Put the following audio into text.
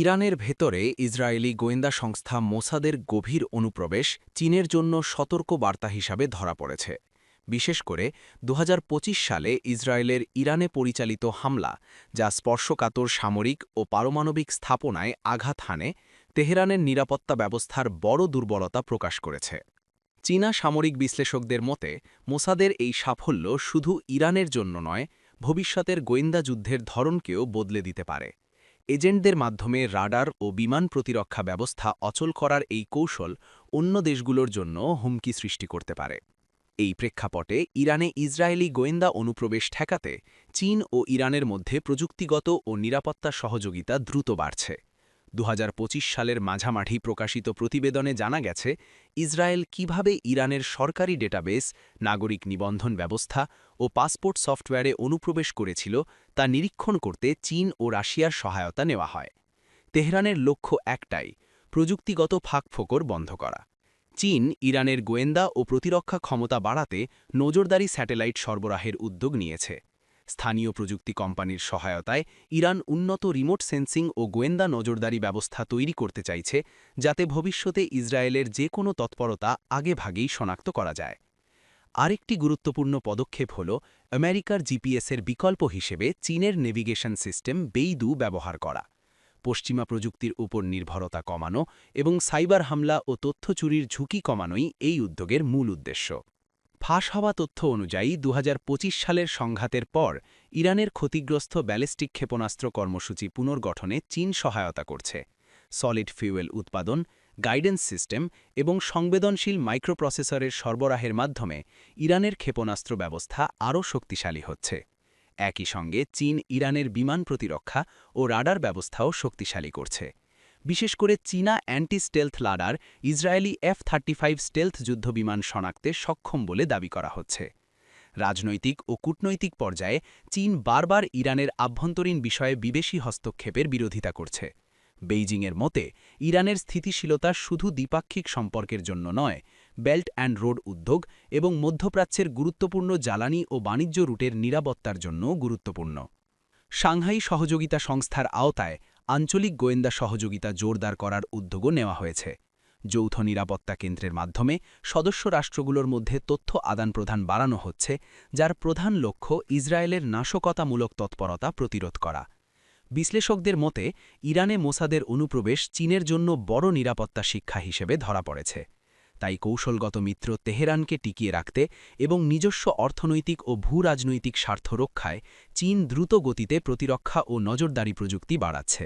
ইরানের ভেতরে ইসরায়েলি গোয়েন্দা সংস্থা মোসাদের গভীর অনুপ্রবেশ চীনের জন্য সতর্ক বার্তা হিসাবে ধরা পড়েছে। বিশেষ করে দু হাজার পঁচিশ সালে ইসরায়েলের ইরানে পরিচালিত হামলা, যা স্পর্শকাতর সামরিক ও পারমাণবিক স্থাপনায় আঘাত হানে, তেহরানের নিরাপত্তা ব্যবস্থার বড় দুর্বলতা প্রকাশ করেছে। চীনা সামরিক বিশ্লেষকদের মতে, মোসাদের এই সাফল্য শুধু ইরানের জন্য নয়, ভবিষ্যতের গোয়েন্দা যুদ্ধের ধরনকেও বদলে দিতে পারে। এজেন্টদের মাধ্যমে রাডার ও বিমান প্রতিরক্ষা ব্যবস্থা অচল করার এই কৌশল অন্য দেশগুলোর জন্য হুমকি সৃষ্টি করতে পারে। এই প্রেক্ষাপটে ইরানে ইসরায়েলি গোয়েন্দা অনুপ্রবেশ ঠেকাতে চীন ও ইরানের মধ্যে প্রযুক্তিগত ও নিরাপত্তা সহযোগিতা দ্রুত বাড়ছে। দু হাজার পঁচিশ সালের মাঝামাঠি প্রকাশিত প্রতিবেদনে জানা গেছে, ইসরায়েল কীভাবে ইরানের সরকারি ডেটাবেস, নাগরিক নিবন্ধন ব্যবস্থা ও পাসপোর্ট সফটওয়্যারে অনুপ্রবেশ করেছিল তা নিরীক্ষণ করতে চীন ও রাশিয়ার সহায়তা নেওয়া হয়। তেহরানের লক্ষ্য একটাই, প্রযুক্তিগত ফাঁকফোকর বন্ধ করা। চীন ইরানের গোয়েন্দা ও প্রতিরক্ষা ক্ষমতা বাড়াতে নজরদারি স্যাটেলাইট সরবরাহের উদ্যোগ নিয়েছে। স্থানীয় প্রযুক্তি কোম্পানির সহায়তায় ইরান উন্নত রিমোট সেন্সিং ও গোয়েন্দা নজরদারি ব্যবস্থা তৈরি করতে চাইছে, যাতে ভবিষ্যতে ইসরায়েলের যে কোনো তৎপরতা আগেভাগেই শনাক্ত করা যায়। আরেকটি গুরুত্বপূর্ণ পদক্ষেপ হল আমেরিকার জিপিএসের বিকল্প হিসেবে চীনের নেভিগেশন সিস্টেম বেইদু ব্যবহার করা। পশ্চিমা প্রযুক্তির উপর নির্ভরতা কমানো এবং সাইবার হামলা ও তথ্য চুরির ঝুঁকি কমানোই এই উদ্যোগের মূল উদ্দেশ্য। ফাঁস হওয়া তথ্য অনুযায়ী দু হাজার পঁচিশ সালের সংঘাতের পর ইরানের ক্ষতিগ্রস্ত ব্যালিস্টিক ক্ষেপণাস্ত্র কর্মসূচি পুনর্গঠনে চীন সহায়তা করছে। সলিড ফিউয়েল উৎপাদন, গাইডেন্স সিস্টেম এবং সংবেদনশীল মাইক্রোপ্রসেসরের সরবরাহের মাধ্যমে ইরানের ক্ষেপণাস্ত্র ব্যবস্থা আরও শক্তিশালী হচ্ছে। একই সঙ্গে চীন ইরানের বিমান প্রতিরক্ষা ও রাডার ব্যবস্থাও শক্তিশালী করছে। বিশেষ করে চীনা anti stealth radar Israeli F thirty five stealth যুদ্ধবিমান শনাক্তে সক্ষম বলে দাবি করা হচ্ছে। রাজনৈতিক ও কূটনৈতিক পর্যায়ে চীন বারবার ইরানের আভ্যন্তরীণ বিষয়ে বিদেশি হস্তক্ষেপের বিরোধিতা করছে। বেইজিংয়ের মতে, ইরানের স্থিতিশীলতা শুধু দ্বিপাক্ষিক সম্পর্কের জন্য নয়, বেল্ট অ্যান্ড রোড উদ্যোগ এবং মধ্যপ্রাচ্যের গুরুত্বপূর্ণ জ্বালানি ও বাণিজ্য রুটের নিরাপত্তার জন্য গুরুত্বপূর্ণ। সাংহাই সহযোগিতা সংস্থার আওতায় আঞ্চলিক গোয়েন্দা সহযোগিতা জোরদার করার উদ্যোগও নেওয়া হয়েছে। যৌথ নিরাপত্তা কেন্দ্রের মাধ্যমে সদস্য রাষ্ট্রগুলোর মধ্যে তথ্য আদান-প্রদান বাড়ানো হচ্ছে, যার প্রধান লক্ষ্য ইসরায়েলের নাশকতামূলক তৎপরতা প্রতিরোধ করা। বিশ্লেষকদের মতে, ইরানে মোসাদের অনুপ্রবেশ চীনের জন্য বড় নিরাপত্তা শিক্ষা হিসেবে ধরা পড়েছে। তাই কৌশলগত মিত্র তেহরানকে টিকিয়ে রাখতে এবং নিজস্ব অর্থনৈতিক ও ভূরাজনৈতিক স্বার্থ রক্ষায় চীন দ্রুত গতিতে প্রতিরক্ষা ও নজরদারি প্রযুক্তি বাড়াচ্ছে।